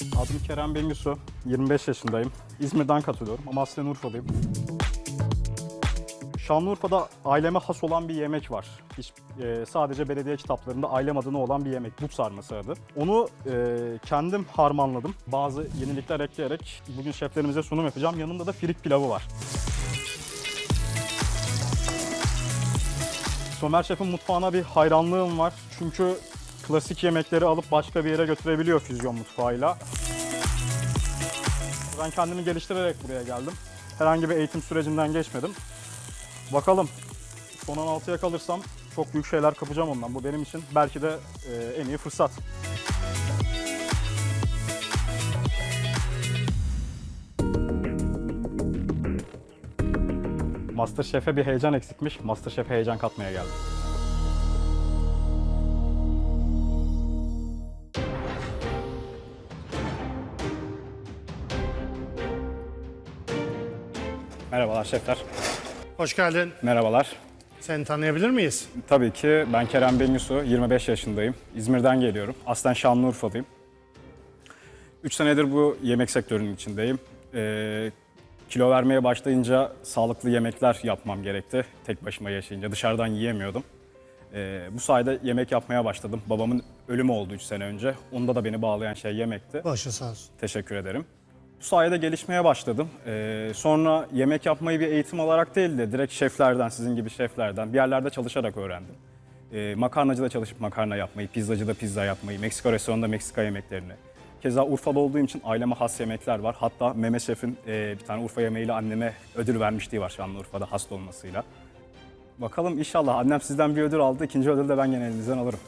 Adım Kerem Bengisu, 25 yaşındayım. İzmir'den katılıyorum ama aslen Urfalıyım. Şanlıurfa'da aileme has olan bir yemek var. Hiç, e, sadece belediye kitaplarında ailem adına olan bir yemek. But sarması adı. Onu e, kendim harmanladım. Bazı yenilikler ekleyerek bugün şeflerimize sunum yapacağım. Yanında da firik pilavı var. Somer Şef'in mutfağına bir hayranlığım var. Çünkü klasik yemekleri alıp başka bir yere götürebiliyor füzyon mutfağıyla. Ben kendimi geliştirerek buraya geldim. Herhangi bir eğitim sürecinden geçmedim. Bakalım son 16'ya kalırsam çok büyük şeyler kapacağım ondan. Bu benim için belki de e, en iyi fırsat. Masterchef'e bir heyecan eksikmiş. Masterchef'e heyecan katmaya geldim. Merhabalar şefler. Hoş geldin. Merhabalar. Seni tanıyabilir miyiz? Tabii ki ben Kerem Bengisu, 25 yaşındayım. İzmir'den geliyorum. Aslen Şanlıurfalıyım. 3 senedir bu yemek sektörünün içindeyim. Ee, kilo vermeye başlayınca sağlıklı yemekler yapmam gerekti. Tek başıma yaşayınca dışarıdan yiyemiyordum. Ee, bu sayede yemek yapmaya başladım. Babamın ölümü oldu 3 sene önce. Onda da beni bağlayan şey yemekti. Başı sağ olsun. Teşekkür ederim. Bu sayede gelişmeye başladım. Ee, sonra yemek yapmayı bir eğitim olarak değil de direkt şeflerden, sizin gibi şeflerden bir yerlerde çalışarak öğrendim. Ee, makarnacıda çalışıp makarna yapmayı, pizzacıda pizza yapmayı, Meksika restoranında Meksika yemeklerini. Keza Urfa'da olduğum için aileme has yemekler var. Hatta Mehmet Şef'in e, bir tane Urfa yemeğiyle anneme ödül vermişliği var Şanlıurfa'da hasta olmasıyla. Bakalım inşallah annem sizden bir ödül aldı, ikinci ödülü de ben gene elinizden alırım.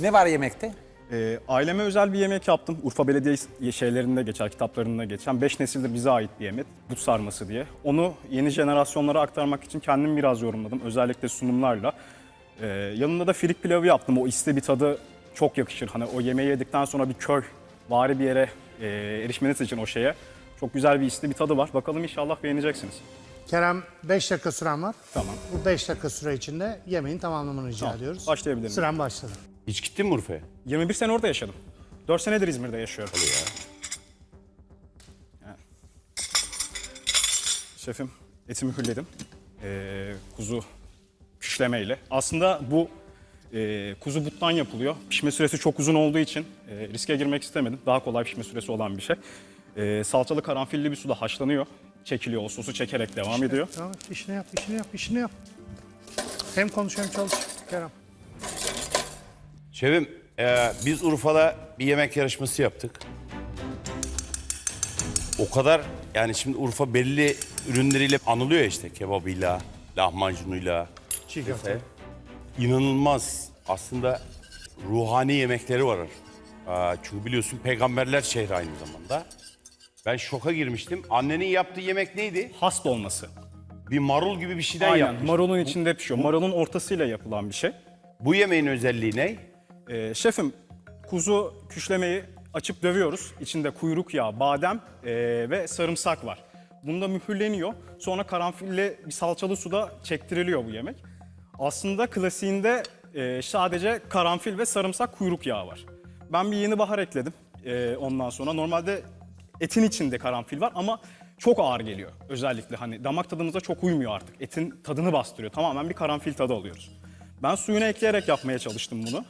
Ne var yemekte? Ee, aileme özel bir yemek yaptım. Urfa Belediye şeylerinde geçer, kitaplarında geçen. Beş nesildir bize ait bir yemek. But sarması diye. Onu yeni jenerasyonlara aktarmak için kendim biraz yorumladım. Özellikle sunumlarla. Ee, yanında da firik pilavı yaptım. O iste bir tadı çok yakışır. Hani o yemeği yedikten sonra bir köy, vari bir yere e, erişmeniz için o şeye. Çok güzel bir iste bir tadı var. Bakalım inşallah beğeneceksiniz. Kerem 5 dakika süren var. Tamam. Bu 5 dakika süre içinde yemeğin tamamlamanı rica Tamam, ediyoruz. başlayabilirim. Süren başladı. Hiç gittin mi Urfa'ya? 21 sene orada yaşadım. 4 senedir İzmir'de yaşıyorum. Yani. Şefim eti mühürledim. Ee, kuzu küşlemeyle. Aslında bu e, kuzu buttan yapılıyor. Pişme süresi çok uzun olduğu için e, riske girmek istemedim. Daha kolay pişme süresi olan bir şey. E, salçalı karanfilli bir suda haşlanıyor. Çekiliyor. O sosu çekerek devam ediyor. Tamam işini yap, işini yap, işini yap. Hem konuş hem çalış Kerem. Şefim, e, biz Urfa'da bir yemek yarışması yaptık. O kadar yani şimdi Urfa belli ürünleriyle anılıyor ya işte kebabıyla, lahmacunuyla. Çiğ köfte. İnanılmaz aslında ruhani yemekleri var. Aa, çünkü biliyorsun peygamberler şehri aynı zamanda. Ben şoka girmiştim. Annenin yaptığı yemek neydi? Has dolması. Bir marul gibi bir şeyden Aynen. yapmış. Marulun içinde pişiyor. Marulun ortasıyla yapılan bir şey. Bu yemeğin özelliği ne? Ee, şefim, kuzu küşlemeyi açıp dövüyoruz. İçinde kuyruk yağı, badem ee, ve sarımsak var. Bunda mühürleniyor. Sonra karanfilli bir salçalı suda çektiriliyor bu yemek. Aslında klasiğinde ee, sadece karanfil ve sarımsak kuyruk yağı var. Ben bir yeni bahar ekledim ee, ondan sonra. Normalde etin içinde karanfil var ama çok ağır geliyor. Özellikle hani damak tadımıza çok uymuyor artık. Etin tadını bastırıyor. Tamamen bir karanfil tadı alıyoruz. Ben suyuna ekleyerek yapmaya çalıştım bunu.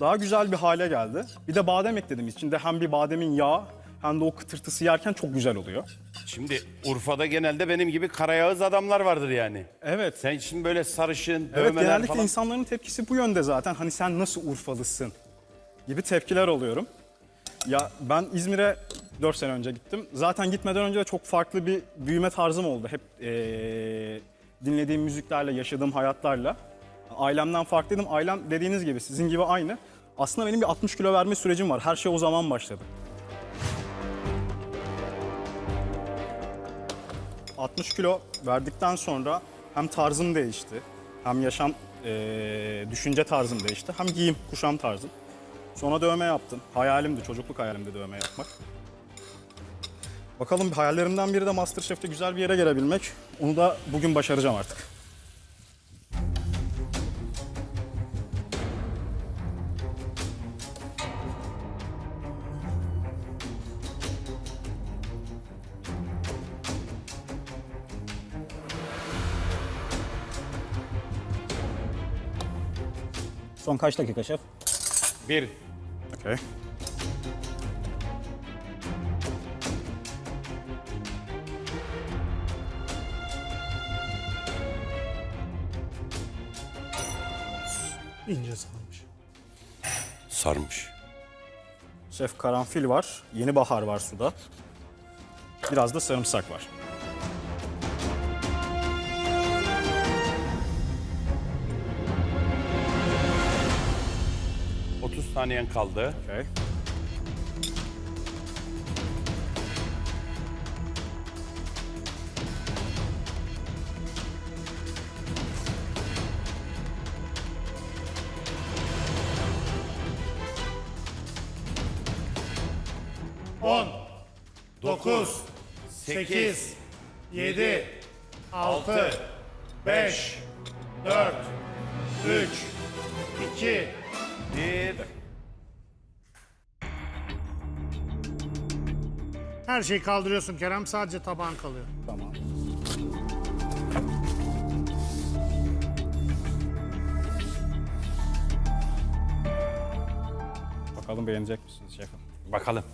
Daha güzel bir hale geldi. Bir de badem ekledim. İçinde hem bir bademin yağı hem de o kıtırtısı yerken çok güzel oluyor. Şimdi Urfa'da genelde benim gibi karayağız adamlar vardır yani. Evet. Sen şimdi böyle sarışın, Evet dövmeler genellikle falan. insanların tepkisi bu yönde zaten. Hani sen nasıl Urfalısın gibi tepkiler alıyorum. Ya ben İzmir'e 4 sene önce gittim. Zaten gitmeden önce de çok farklı bir büyüme tarzım oldu. Hep eee, dinlediğim müziklerle, yaşadığım hayatlarla. Ailemden farklıydım. Ailem dediğiniz gibi sizin gibi aynı. Aslında benim bir 60 kilo verme sürecim var. Her şey o zaman başladı. 60 kilo verdikten sonra hem tarzım değişti, hem yaşam, eee, düşünce tarzım değişti, hem giyim, kuşam tarzım. Sonra dövme yaptım. Hayalimdi, çocukluk hayalimdi dövme yapmak. Bakalım hayallerimden biri de Masterchef'te güzel bir yere gelebilmek. Onu da bugün başaracağım artık. Son kaç dakika şef? Bir. Okey. İnce sarmış. Sarmış. Şef karanfil var, yeni bahar var suda. Biraz da sarımsak var. Saniyen kaldı. Okey. On, 9, 8, 7, 6, 5, 4, 3, 2, 1. Her şeyi kaldırıyorsun Kerem. Sadece tabağın kalıyor. Tamam. Bakalım beğenecek misiniz şefim? Bakalım.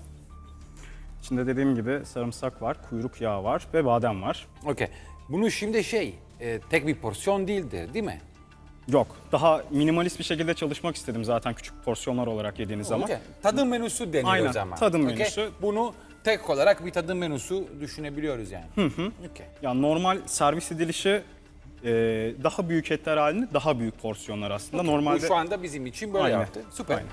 İçinde dediğim gibi sarımsak var, kuyruk yağı var ve badem var. Okey. Bunu şimdi şey, e, tek bir porsiyon değildir değil mi? Yok, daha minimalist bir şekilde çalışmak istedim zaten küçük porsiyonlar olarak yediğiniz zaman. Okey. Tadım menüsü deniyor Aynen, o zaman. tadım Okey. menüsü. Bunu tek olarak bir tadım menüsü düşünebiliyoruz yani. Hı hı. Okey. Yani normal servis edilişi e, daha büyük etler halinde daha büyük porsiyonlar aslında. Bu Normalde şu anda bizim için böyle Aynen. yaptı. Süper. Aynen.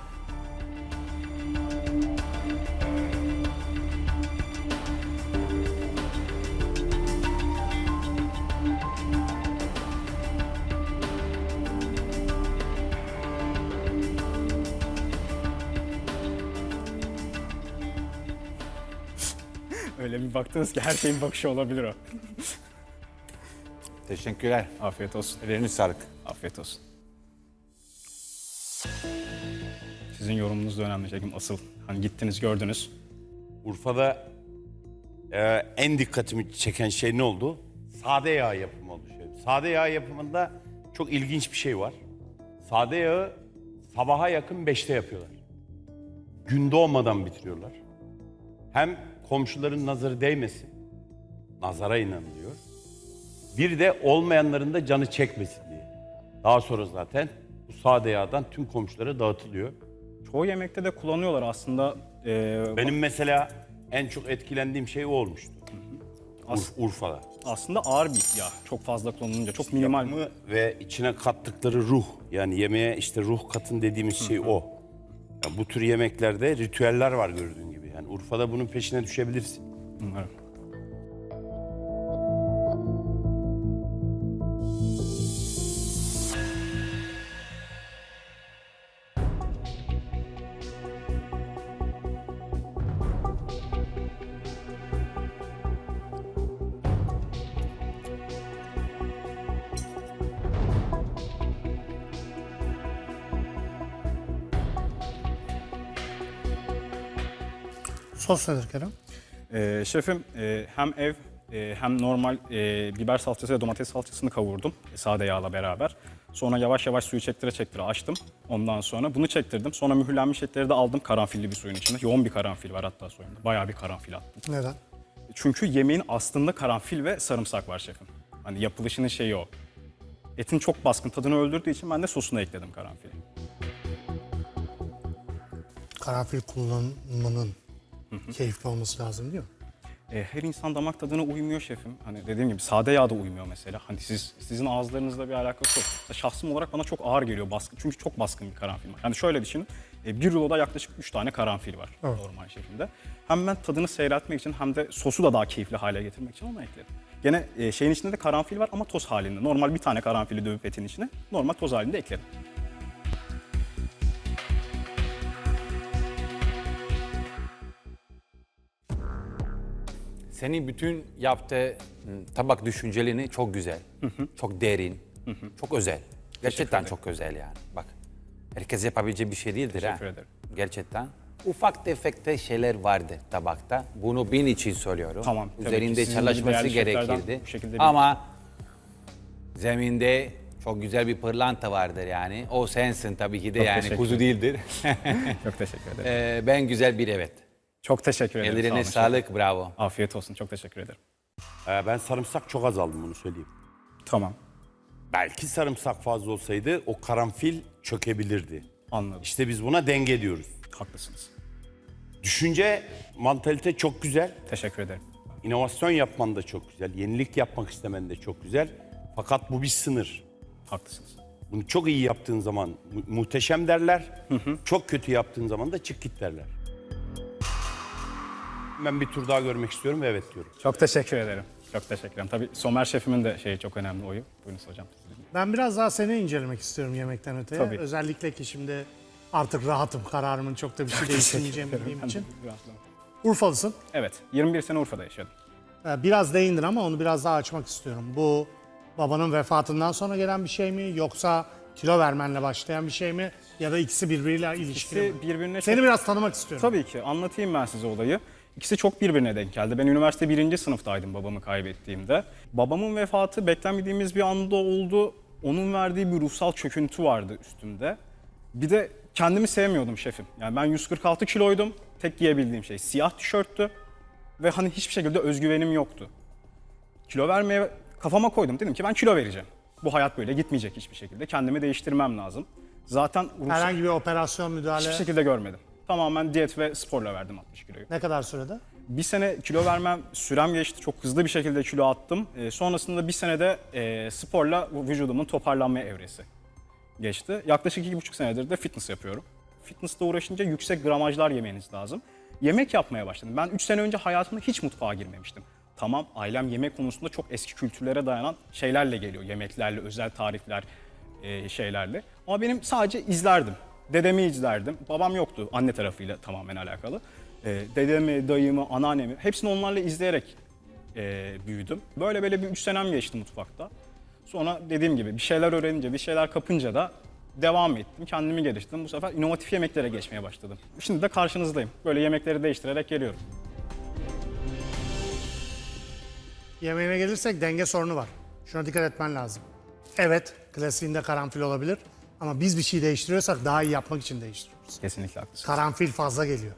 Öyle bir baktınız ki her şeyin bakışı olabilir o. Teşekkürler. Afiyet olsun. Elleriniz sağlık. Afiyet olsun. Sizin yorumunuz da önemli Şefim. Asıl hani gittiniz gördünüz. Urfa'da e, en dikkatimi çeken şey ne oldu? Sade yağ yapımı oldu. şöyle. Sade yağ yapımında çok ilginç bir şey var. Sade yağı sabaha yakın 5'te yapıyorlar. Gün doğmadan bitiriyorlar. Hem komşuların nazarı değmesin, nazara inanılıyor. Bir de olmayanların da canı çekmesin diye. Daha sonra zaten bu sade yağdan tüm komşulara dağıtılıyor. Çoğu yemekte de kullanıyorlar aslında. Ee, Benim mesela en çok etkilendiğim şey o olmuştu. Ur- Urfa'da. aslında ağır bir yağ. Çok fazla kullanılınca çok minimal. Yapımı ve içine kattıkları ruh. Yani yemeğe işte ruh katın dediğimiz şey o. Yani bu tür yemeklerde ritüeller var gördüğün gibi. Yani Urfa'da bunun peşine düşebilirsin. Umarım. Nedir Kerem? Ee, şefim e, hem ev e, hem normal e, biber salçası ve domates salçasını kavurdum e, sade yağla beraber. Sonra yavaş yavaş suyu çektire çektire açtım. Ondan sonra bunu çektirdim. Sonra mühürlenmiş etleri de aldım karanfilli bir suyun içinde. Yoğun bir karanfil var hatta suyunda. Bayağı bir karanfil attım. Neden? Çünkü yemeğin aslında karanfil ve sarımsak var şefim. Hani yapılışının şeyi o. Etin çok baskın tadını öldürdüğü için ben de sosuna ekledim karanfili. Karanfil kullanmanın keyifli olması lazım değil mi? E, her insan damak tadına uymuyor şefim. Hani dediğim gibi sade yağ da uymuyor mesela. Hani siz sizin ağızlarınızla bir alakası yok. Mesela Şahsım olarak bana çok ağır geliyor baskın. Çünkü çok baskın bir karanfil var. Yani şöyle düşünün. E, bir ruloda yaklaşık 3 tane karanfil var normal şekilde. Hem ben tadını seyretmek için hem de sosu da daha keyifli hale getirmek için onu ekledim. Gene e, şeyin içinde de karanfil var ama toz halinde. Normal bir tane karanfili dövüp etin içine normal toz halinde ekledim. Senin bütün yaptığı m, tabak düşüncelerini çok güzel, çok derin, çok özel. Gerçekten çok özel yani. Bak, herkes yapabileceği bir şey değildir Teşekkür ha. ederim. Gerçekten. Ufak tefek de şeyler vardı tabakta. Bunu bin için söylüyorum. Tamam. Üzerinde çalışması gerekirdi. Ama zeminde Çok güzel bir pırlanta vardır yani. O sensin tabii ki de Çok yani kuzu değildir. Çok teşekkür ederim. Ee, ben güzel bir evet. Çok teşekkür ederim. sağ Ellerine olun. sağlık, bravo. Afiyet olsun. Çok teşekkür ederim. Ee, ben sarımsak çok az aldım bunu söyleyeyim. Tamam. Belki sarımsak fazla olsaydı o karanfil çökebilirdi. Anladım. İşte biz buna denge diyoruz. Haklısınız. Düşünce, mantalite çok güzel. Teşekkür ederim. İnovasyon yapman da çok güzel. Yenilik yapmak istemen de çok güzel. Fakat bu bir sınır. Haklısınız. Bunu çok iyi yaptığın zaman mu- muhteşem derler. Çok kötü yaptığın zaman da çık git derler. Ben bir tur daha görmek istiyorum ve evet diyorum. Çok teşekkür ederim. Çok teşekkür ederim. Tabii Somer şefimin de şeyi çok önemli oyu. Buyurunuz hocam. Ben biraz daha seni incelemek istiyorum yemekten öteye. Tabii. Özellikle ki şimdi artık rahatım. Kararımın çok da bir şey değiştirmeyeceğimi bildiğim için. Urfalısın. Evet. 21 sene Urfa'da yaşadım. Ee, Biraz değindin ama onu biraz daha açmak istiyorum. Bu babanın vefatından sonra gelen bir şey mi yoksa kilo vermenle başlayan bir şey mi ya da ikisi birbiriyle ilişkili mi? İkisi birbirine Seni çok... biraz tanımak istiyorum. Tabii ki. Anlatayım ben size olayı. İkisi çok birbirine denk geldi. Ben üniversite birinci sınıftaydım babamı kaybettiğimde. Babamın vefatı beklenmediğimiz bir anda oldu. Onun verdiği bir ruhsal çöküntü vardı üstümde. Bir de kendimi sevmiyordum şefim. Yani ben 146 kiloydum. Tek giyebildiğim şey siyah tişörttü. Ve hani hiçbir şekilde özgüvenim yoktu. Kilo vermeye kafama koydum. Dedim ki ben kilo vereceğim. Bu hayat böyle gitmeyecek hiçbir şekilde. Kendimi değiştirmem lazım. Zaten ruhsal Herhangi bir operasyon müdahale hiçbir şekilde görmedim. Tamamen diyet ve sporla verdim 60 kiloyu. ne kadar sürede? Bir sene kilo vermem sürem geçti. Çok hızlı bir şekilde kilo attım. Ee, sonrasında bir senede e, sporla vücudumun toparlanma evresi geçti. Yaklaşık iki buçuk senedir de fitness yapıyorum. Fitness'la uğraşınca yüksek gramajlar yemeniz lazım. Yemek yapmaya başladım. Ben 3 sene önce hayatımda hiç mutfağa girmemiştim. Tamam ailem yemek konusunda çok eski kültürlere dayanan şeylerle geliyor. Yemeklerle, özel tarifler, e, şeylerle. Ama benim sadece izlerdim. Dedemi izlerdim. Babam yoktu anne tarafıyla tamamen alakalı. E, dedemi, dayımı, anneannemi hepsini onlarla izleyerek e, büyüdüm. Böyle böyle bir 3 senem geçti mutfakta. Sonra dediğim gibi bir şeyler öğrenince, bir şeyler kapınca da devam ettim. Kendimi geliştirdim. Bu sefer inovatif yemeklere geçmeye başladım. Şimdi de karşınızdayım. Böyle yemekleri değiştirerek geliyorum. Yemeğine gelirsek denge sorunu var. Şuna dikkat etmen lazım. Evet, klasiğinde karanfil olabilir ama biz bir şey değiştiriyorsak daha iyi yapmak için değiştiriyoruz. Kesinlikle haklısın. Karanfil fazla geliyor.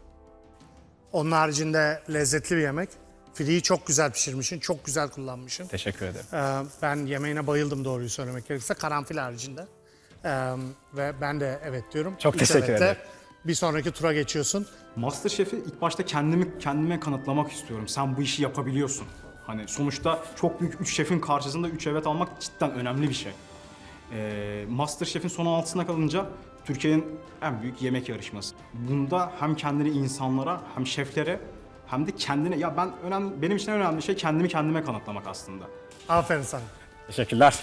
Onun haricinde lezzetli bir yemek. Filiyi çok güzel pişirmişsin, çok güzel kullanmışsın. Teşekkür ederim. Ee, ben yemeğine bayıldım doğruyu söylemek gerekirse. Karanfil haricinde. Ee, ve ben de evet diyorum. Çok teşekkür ederim. Bir sonraki tura geçiyorsun. Masterchef'i ilk başta kendimi kendime kanıtlamak istiyorum. Sen bu işi yapabiliyorsun. Hani sonuçta çok büyük üç şefin karşısında üç evet almak cidden önemli bir şey. Ee, Masterchef'in son altısına kalınca Türkiye'nin en büyük yemek yarışması. Bunda hem kendini insanlara hem şeflere hem de kendine ya ben önemli benim için en önemli şey kendimi kendime kanıtlamak aslında. Aferin sana. Teşekkürler.